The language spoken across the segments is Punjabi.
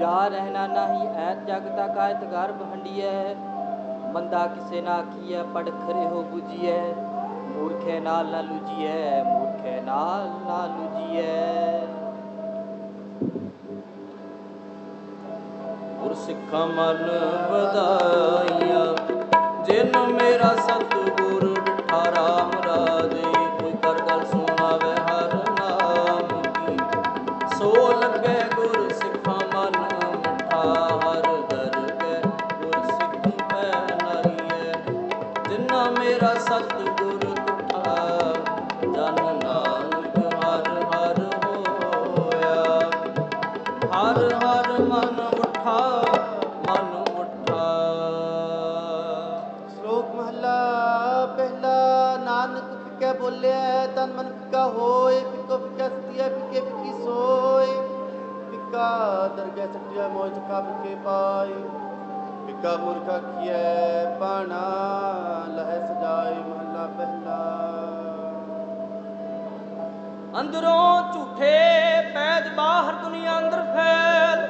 ਜਾ ਰਹਿਣਾ ਨਹੀਂ, ਐਤ ਜਗ ਤੱਕ ਆਇਤ ਗਰਭ ਹੰਡੀਐ। ਬੰਦਾ ਕਿਸੇ ਨਾ ਆਖੀਐ ਪੜ ਖਰੇ ਹੋ 부ਜੀਐ ਮੂਰਖੇ ਨਾਲ ਨਾ ਲੁਜੀਐ ਮੂਰਖੇ ਨਾਲ ਨਾ ਲੁਜੀਐ ਗੁਰ ਸਿੱਖਾ ਮਨ ਵਧਾਈਆ ਮੇਰਾ ਸਤਿਗੁਰ ਤੁਠਾ, ਜਨ ਨਾਨਕ ਹਰ ਹਰ ਹੋਇਆ। ਹਰ ਹਰ ਮਨ ਉਠਾ ਮਨ ਉਠਾ। ਸ਼ਲੋਕ ਮਹਲਾ, ਪਹਿਲਾ, ਨਾਨਕ ਫਿੱਕੇ ਬੋਲਿਆ, ਤਨ ਮਨ ਫਿੱਕਾ ਹੋਏ, ਫਿੱਕੋ ਫਿੱਕਾ ਸਤਿਆ ਫਿੱਕੇ ਫਿੱਕੀ ਸੋਏ। ਫਿੱਕਾ ਦਰਗਹਿ ਸਟਿਆ ਮੋਇ ਚਕਾ ਫਿੱਕੇ ਪਾਈ ਫਿੱਕਾ ਮੂਰਖਾ ਕੀਐ ਪਾਣਾ ਲਹਿ ਸਜਾਏ ਅੰਦਰੋਂ ਝੂਠੇ ਪੈਜ ਬਾਹਰ ਦੁਨੀਆ ਅੰਦਰ ਫੈਲ।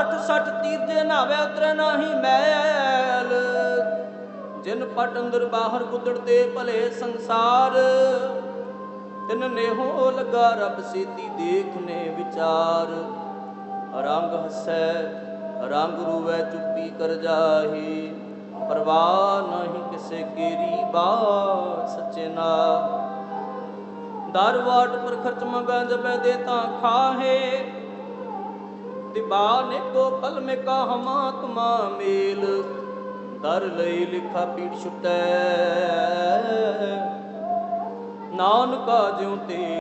ਅੱਠ ਸੱਠ ਤੀਰਜੇ ਨਾਵੇ ਉਤਰੇ ਨਾਹੀ ਮੈਲ। ਜਿਨ ਪਟ ਅੰਦਰ ਬਾਹਰ ਗੁੱਦੜਦੇ ਭਲੇ ਸੰਸਾਰ। ਤਿਨ ਨੇਹੋ ਲਗਾ ਰੱਬ ਸੇਤੀ ਦੇਖਨੇ ਵਿਚਾਰ। ਰੰਗ ਹਸੈ, ਰੰਗ ਰੂਵੈ ਚੁੱਪੀ ਕਰ ਜਾਹੀ। ਪਰਵਾਹ ਨਹੀਂ ਕਿਸੇ ਕੀਰੀ ਬਾ ਦਰ ਵਾਟ ਪਰ ਖਰਚ ਮੰਗਾ ਜਬੈ ਦੇ ਤਾਂ ਖਾਹੇ। ਤਿਬਾ ਨੇ ਕੋ ਪਲ ਮੇ ਕਾ ਹਮਾ ਤੁਮਾ ਮੇਲ। ਦਰ ਲਈ ਲਿਖਾ ਪੀੜ ਛੁਟੈ। ਨਾਨਕਾ ਜਿਉ ਤੇ